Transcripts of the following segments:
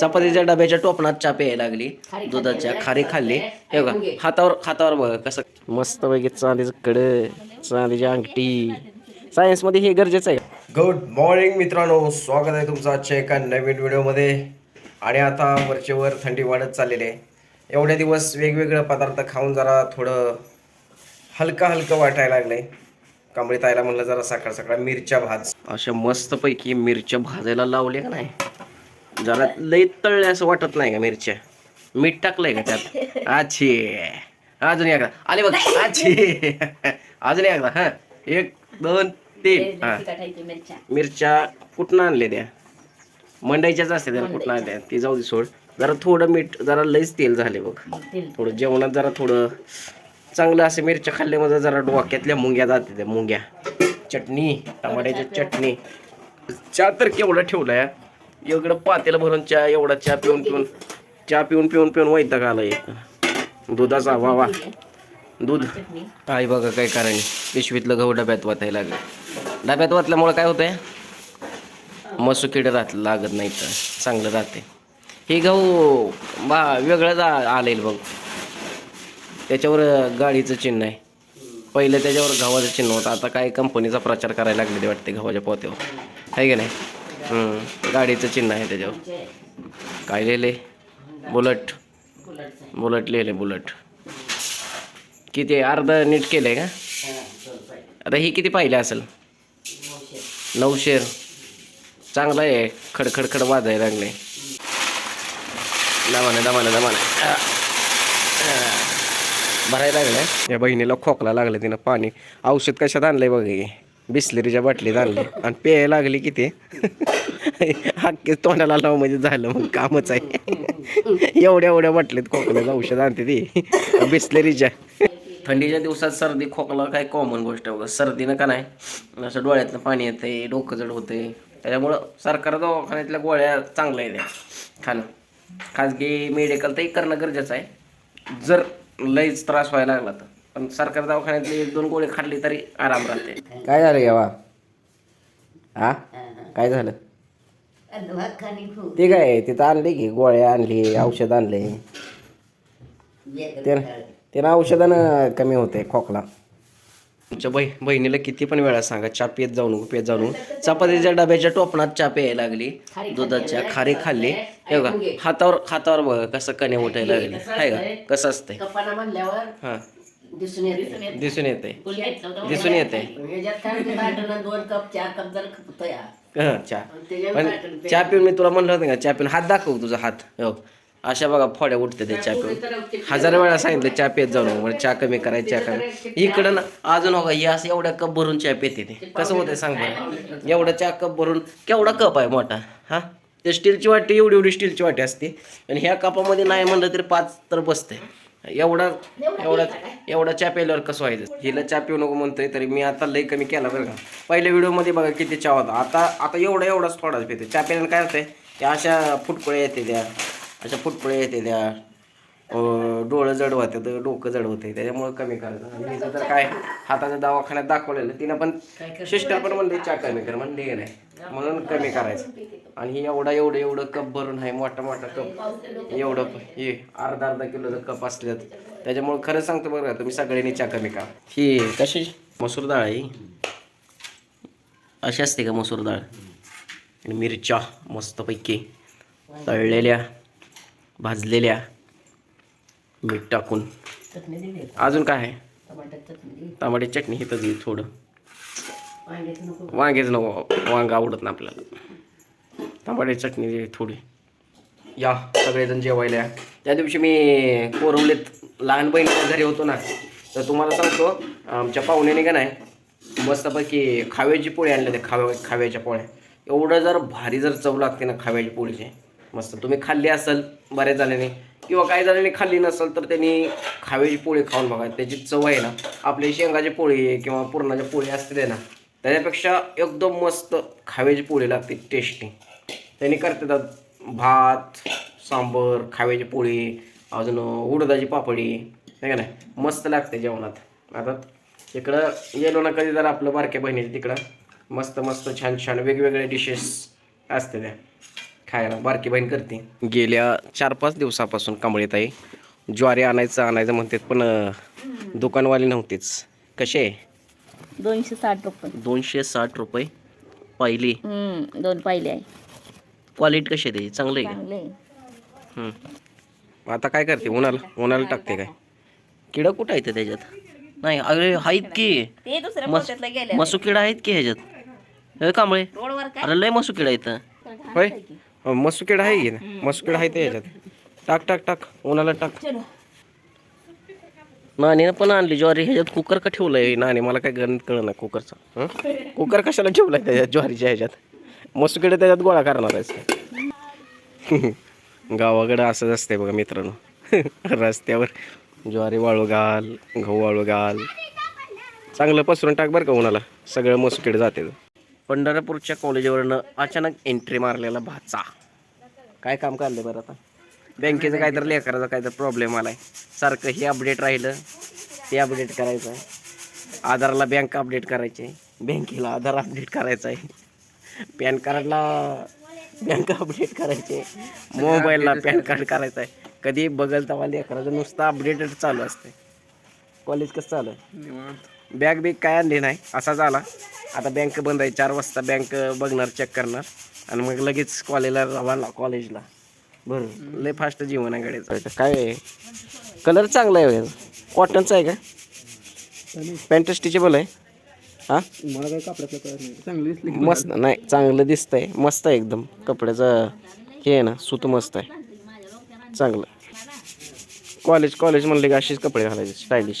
चपातीच्या डब्याच्या टोपणात चा प्यायला लागली. दुधाच्या खारी खाल्ली. हे बघा. हातावर हातावर बघा कसं मस्त पैकी चांदीचं कड चांदीची अंगठी. सायन्समध्ये हे गरजेचं आहे. गुड मॉर्निंग मित्रांनो. स्वागत आहे तुमचं आजच्या एका नवीन व्हिडिओमध्ये. आणि आता वरचेवर थंडी वाढत चाललेली आहे. एवढे दिवस वेगवेगळे पदार्थ खाऊन जरा थोडं हलका हलकं वाटायला लागलंय. कांबळी ताईला म्हणलं जरा सकाळ सकाळ मिरच्या भाज. अशा मस्तपैकी मिरच्या भाजायला लावल्या का नाही? जरा लई तळल्या असं वाटत नाही का मिरच्या? मीठ टाकलंय का त्यात? आच्छी. अजून एकदा आले बघ. आच्छी. अजून एकदा हा. एक दोन तीन. हा. मिरच्या. कुठनं आणले त्या? मंडाईच्याच असते त्याला कुठनं आणल्या ती जाऊ दे सोड. जरा थोडं मीठ जरा लईच तेल झाले बघ. थोडं जेवणात जरा थोडं चांगलं असं मिरच्या खाल्ल्यामध्ये जरा डोक्यातल्या मुंग्या जाते त्या मुंग्या. चटणी टमाट्याची चटणी. चहा तर केवढा ठेवलाय. एवढं पातेला भरून चहा एवढा चहा पिऊन पिऊन चहा पिऊन पिऊन पिऊन वैताग आला एक. दुधाचा वा वा. दूध. आई बघा काय कारण पिशवीतलं गहू डब्यात वाचायला लागलं. डब्यात वाचल्यामुळं काय होतंय? मसू किडे राहत लागत नाही तर. चांगलं राहते हे गहू बा वेगळंच आ- बघ. त्याच्यावर गाडीचं चिन्ह आहे. पहिलं त्याच्यावर गव्हाचं चिन्ह होतं. आता काय कंपनीचा प्रचार करायला लागले ते वाटते गव्हाच्या पोत्यावर. आहे की नाही? हम्म, गाडीचं चिन्ह आहे त्याच्यावर. काय लिहिले? बुलट. बुलट लिहिले बुलट. किती अर्ध नीट केलं आहे का? आता ही किती पाहिले असेल? नऊशे. चांगलं आहे. खडखड खड वाजायला लागले. दमाने दमाने दमाने. भरायला लागलं. या बहिणीला खोकला लागला तिनं पाणी. औषध कशात आणलंय बघ हे? बिस्लरीच्या बाटलीत आणले आणि प्यायला लागली किती अख्खे तोंडाला लाव म्हणजे झालं मग कामच आहे. एवढ्या एवढ्या बाटलीत खोकल्याचं औषध आणते ती. बिस्लरीच्या. थंडीच्या दिवसात सर्दी खोकला काय कॉमन गोष्ट आहे बघा. सर्दीनं का नाही असं डोळ्यातनं पाणी येते डोकं जड होते त्याच्यामुळं सरकार दवाखान्यातल्या गोळ्या चांगल्या आहेत खाणं. खाजगी मेडिकल तर करणं गरजेचं आहे. जर लईच त्रास व्हायला लागला तर. पण सरकार दवाखान्यातली एक दोन गोळी खाल्ली तरी आराम राहते. काय झालं यावा? हा? काय झालं? खूप. ते काय तिथं आणले की गोळ्या आणली औषध आणले. ते त्यानं औषधानं कमी होते खोकला. तुमच्या बही बहिणीला किती पण वेळा सांगा चा पेत जाऊ नको पेत जाऊ नको. चपातीच्या डब्याच्या टोपणात चा प्यायला लागली दुधाच्या खारी खाल्ली. हे बघा. हातावर हातावर बघा कसं कणे उठायला लागले असतंय? का कसं असतंय? कपाना म्हणल्यावर हा. दिसून येते. दिसून येते. फुल घेतलं होतं. दिसून येते. ह्याच्यात काय होतं, ताटलं दोन कप चार कप जर खपतं या हा चहा. पण. चहा पिऊन मी तुला म्हणलं होतं का चहा पिऊन हात दाखव तुझा हात. हो अशा बघा फोड्या उठते ते चहा पिऊन. हजार वेळा सांगितलं चहा पेत जाऊ नको म्हणजे चहा कमी करायचं चहा कमी. इकडं ना अजून हो हे असं एवढ्या कप भरून चहा पेते ते. कसं होतंय सांग बरं. एवढा चहा कप भरून केवढा कप आहे मोठा हा? ते स्टीलची वाटी एवढी एवढी स्टीलची वाटी असते. आणि ह्या कपामध्ये नाही म्हणलं तरी पाच तर बसते एवढा एवढा एवढा चहा प्यायल्यावर कसं व्हायचं? हिला चहा पिऊ नको म्हणतोय तरी मी आता लई कमी केला बरं का. पहिल्या व्हिडिओमध्ये बघा किती चहा होता. आता आता एवढा एवढाच थोडाच पिते. चहा प्यायला काय होतंय त्या अशा फुटकुळ्या येते त्या. अशा फुटकुळ्या येते त्या. डोळं जड होते तर डोकं जड होते. त्याच्यामुळे कमी करायचं. आणि हिचं तर काय हाताच्या दवाखान्यात दाखवलेलं. तिनं पण सिस्टर पण म्हणली चहा कमी कर. म्हणली नाही. म्हणून कमी करायचं. आणि ही एवढा एवढं एवढं कप भरून आहे मोठा मोठा कप. एवढं हे अर्धा अर्धा किलोचं कप असल्यात. त्याच्यामुळे खरं सांगतो बरं तुम्ही सगळ्यांनी चहा कमी करा. ही कशी? मसूर डाळ आहे? अशी असते का मसूर डाळ? आणि मिरच्या मस्तपैकी तळलेल्या भाजलेल्या मीठ टाकून. अजून काय आहे? टमाटर चटणी दिली टमाटी चटणी ही तर थोडं. वांगेच नको वांग आवडत ना आपल्याला. टमाट्याची चटणी थोडी. या सगळेजण जेवायला या. त्या दिवशी मी कोरवलीत लहान बहिणीच्या घरी होतो ना तर तुम्हाला सांगतो आमच्या पाहुण्याने का नाही मस्तपैकी खाव्याची पोळी आणली ते खाव्या खाव्याच्या पोळ्या. एवढं जर भारी जर चव लागते ना खाव्याची पोळीची. मस्त तुम्ही खाल्ली असाल बऱ्याच जणांनी किंवा काही जणांनी खाल्ली नसेल तर त्यांनी खाव्याची पोळी खाऊन बघा. त्याची चव आहे ना आपली शेंगाची पोळी किंवा पुरणाची पोळी असते ना त्याच्यापेक्षा एकदम मस्त खाव्याची पोळी लागते टेस्टी त्यांनी करतात भात सांबर खाव्याची पोळी अजून उडदाची पापडी आहे का नाही? मस्त लागते जेवणात. आता इकडं गेलो ना कधी जर आपलं बारक्या बहिणीचं तिकडं. मस्त मस्त छान छान वेगवेगळे डिशेस असते त्या. खायला बारकी बहीण करते. गेल्या चार पाच दिवसापासून कांबळीत आहे ज्वारी आणायचं आणायचं म्हणतात पण दुकानवाले दुकानवाली नव्हतीच. कसे आहे? दोनशे साठ रुपये. दोनशे साठ रुपये पहिली हम्म, दोन पाहिले आहे. क्वालिटी कशी आहे त्याची? चांगली आहे चांगले का हम्म. आता काय करते? उन्हाला उन्हाला टाकते काय? किडं कुठं आहे ते त्याच्यात? नाही अरे आहेत की. ते दुसऱ्या मस पोत्यातलं गेले मसू किडा आहेत की ह्याच्यात? हे कांबळे. रोडवर काय? अरे लय मसू किडा इथं होय? मसू किडा आहे की? ना मसू किडा आहे ते ह्याच्यात. टाक टाक टाक. उन्हाला टाक. चलो. नानीनं पण आणली. ज्वारी ह्याच्यात कुकर का ठेवलंय? नानी मला काय गणित कळलं नाही कुकरचं कुकर कशाला ठेवलाय त्याच्यात ज्वारीच्या ह्याच्यात? मसुकडे त्याच्यात गोळा करणार आहेस. गावाकडं असंच असते बघा मित्रांनो. रस्त्यावर ज्वारी वाळू घाल गहू वाळू घाल. चांगलं पसरून टाक बरं का उन्हाला. सगळं मसुकडे जाते. पंढरपूरच्या कॉलेजवरनं अचानक एंट्री मारलेला भाचा. काय काम काढलं बरं आता? बँकेचं काहीतरी लेकराचा काहीतरी प्रॉब्लेम आलाय. सारखं हे अपडेट राहिलं ते अपडेट करायचं आहे आधारला बँक अपडेट करायचे बँकेला आधार अपडेट करायचं आहे पॅन कार्डला बँक अपडेट करायचे मोबाईलला पॅन कार्ड करायचं आहे कधी बघल तेव्हा लेकराचं नुसतं अपडेटच चालू असते कॉलेज कसं चालू आहे? बॅग बिग काय आणली नाही. असा झाला आता बँक बंद आहे. चार वाजता बँक बघणार चेक करणार. आणि मग लगेच कॉलेजला रवाना कॉलेजला बरं. लय फास्ट जीवन आहे गाडीचं. काय कलर चांगला आहे कॉटनचा आहे का? पॅन्ट स्टिचेबल आहे? हा? मला काय कळत नाही. चांगली दिसली मस्त नाही चांगलं दिसतंय. मस्त आहे एकदम. कपड्याचं हे आहे ना सूत मस्त आहे. चांगलं. कॉलेज कॉलेज म्हणले की असेच कपडे घालायचे स्टायलिश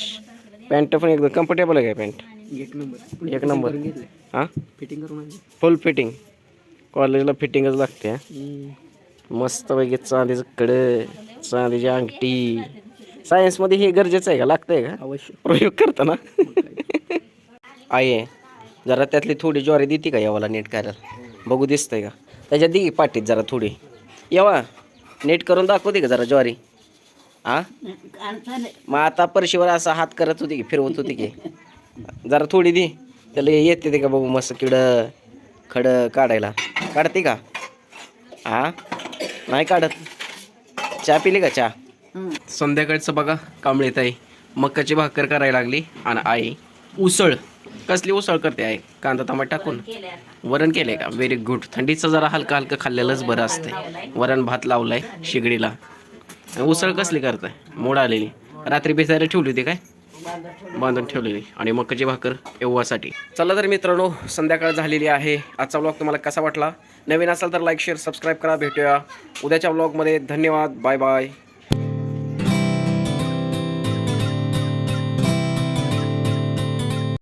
पॅन्ट पण एकदम कम्फर्टेबल आहे काय पॅन्ट एक नंबर एक नंबर हां? फिटिंग करून फुल फिटिंग कॉलेजला फिटिंगच लागते हा? मस्त पैकी चांदीचं कडं चांदीची अंगठी. सायन्समध्ये हे गरजेचं आहे का? लागतंय का? अवश्य. प्रयोग करताना. आहे जरा त्यातली थोडी ज्वारी देते का यावाला नीट करायला? बघू दिसतंय का? त्याच्यात दे की पाटीत जरा थोडी. यावा नीट करून दाखवते का जरा ज्वारी? हा मग आता परशीवर असा हात करत होती की फिरवत होती की. जरा थोडी दे. त्याला येते ते का बघू मस्त किड खड काढायला. काढते का? हा नाही काढत. चहा पिली का चहा? संध्याकाळचं बघा कांबळीत आहे मक्काची भाकर करायला लागली आणि आई. उसळ. कसली उसळ करते आहे कांदा टमाटा टाकून? वरण केलंय का? व्हेरी गुड थंडीचं जरा हलकं हलकं खाल्लेलंच बरं असतंय. वरण भात लावलाय शिगडीला. उसळ कसली करताय? मोड आलेली. रात्री भिजायला ठेवली होती काय? बांधून ठेवलेली. आणि मक्काची भाकर एव्हासाठी. चला तर मित्रांनो संध्याकाळ झालेली आहे. आजचा व्लॉग तुम्हाला कसा वाटला? नवीन असाल तर लाईक शेअर सबस्क्राईब करा. भेटूया. उद्याच्या व्लॉगमध्ये धन्यवाद. Bye bye